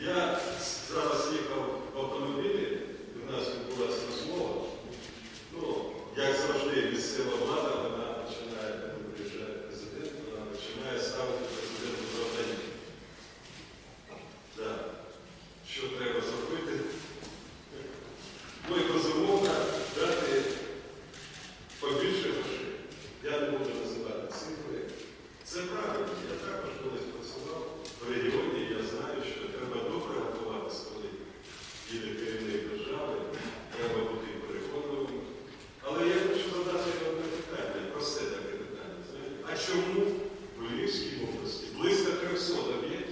Я зараз їхав в автомобілі 12 була розмова. Ну, як завжди, місцева влада, вона починає, коли приїжджає президент, вона починає ставити президенту завдання. Да. Що треба зробити? Київській області, близько к об'єктів.